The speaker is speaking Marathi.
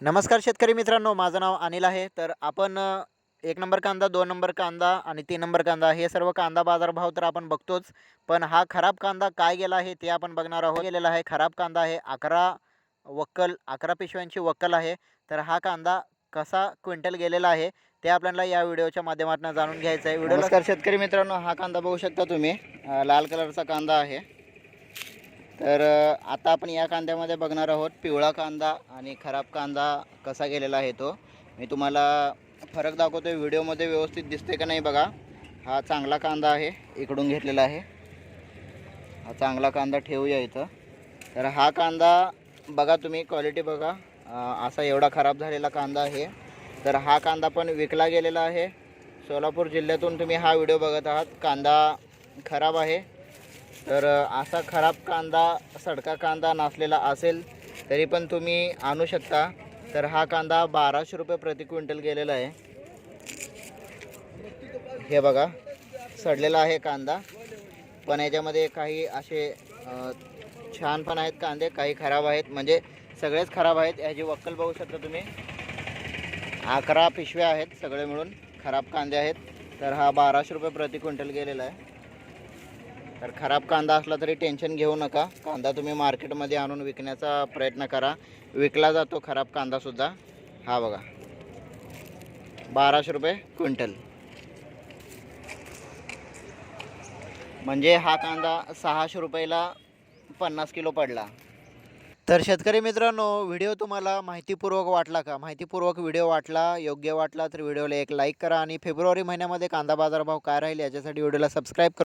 नमस्कार शेतकरी मित्रांनो माझं नाव अनिल आहे. तर आपण एक नंबर कांदा दोन नंबर कांदा आणि तीन नंबर कांदा हे सर्व कांदा बाजारभाव तर आपण बघतोच. पण हा खराब कांदा काय गेला आहे ते आपण बघणार आहोत. गेलेला आहे खराब कांदा आहे अकरा वक्कल अकरा पिशव्यांची वक्कल आहे. तर हा कांदा कसा क्विंटल गेलेला आहे ते आपल्याला या व्हिडिओच्या माध्यमातून जाणून घ्यायचं आहे. व्हिडिओ नमस्कार शेतकरी मित्रांनो हा कांदा बघू शकता तुम्ही. लाल कलरचा कांदा आहे. तर आता आपण या कांद्यामध्ये बघणार आहोत पिवळा कांदा आणि खराब कांदा कसा गेलेला आहे तो. मी तुम्हाला फरक दाखवतो व्हिडिओमध्ये व्यवस्थित दिसते का नाही बघा. हा चांगला कांदा आहे इकडून घेतलेला आहे. हा चांगला कांदा ठेवूया इथं. तर हा कांदा बघा तुम्ही क्वालिटी बघा. असा एवढा खराब झालेला कांदा आहे. तर हा कांदा पण विकला गेलेला आहे. सोलापूर जिल्ह्यातून तुम्ही हा व्हिडिओ बघत आहात. कांदा खराब आहे. तर असा खराब कांदा सडका कांदा नासलेला असेल तरी पण तुम्ही आणू शकता. तर हा कांदा बाराशे रुपये प्रति क्विंटल गेलेला आहे. हे बघा सडलेला आहे कांदा. पण याच्यामध्ये काही असे छान पण आहेत कांदे काही खराब आहेत. म्हणजे सगळेच खराब आहेत ह्याची वक्कल बघू शकता तुम्ही. अकरा पिशव्या आहेत सगळे मिळून खराब कांदे आहेत. तर हा बाराशे रुपये प्रति क्विंटल गेलेला आहे. तर खराब कांदा असला तरी टेन्शन घेऊ नका. कांदा तुम्ही मार्केटमध्ये आणून विकण्याचा प्रयत्न करा. विकला जातो खराब कांदासुद्धा हा बघा. बाराशे रुपये क्विंटल. म्हणजे हा कांदा सहाशे रुपयाला पन्नास किलो पडला. तर शेतकरी मित्रांनो व्हिडिओ तुम्हाला माहितीपूर्वक वाटला का? माहितीपूर्वक व्हिडिओ वाटला योग्य वाटला तर व्हिडिओला एक लाईक करा आणि फेब्रुवारी महिन्यामध्ये कांदा बाजारभाव काय राहील याच्यासाठी व्हिडिओला सबस्क्राईब करा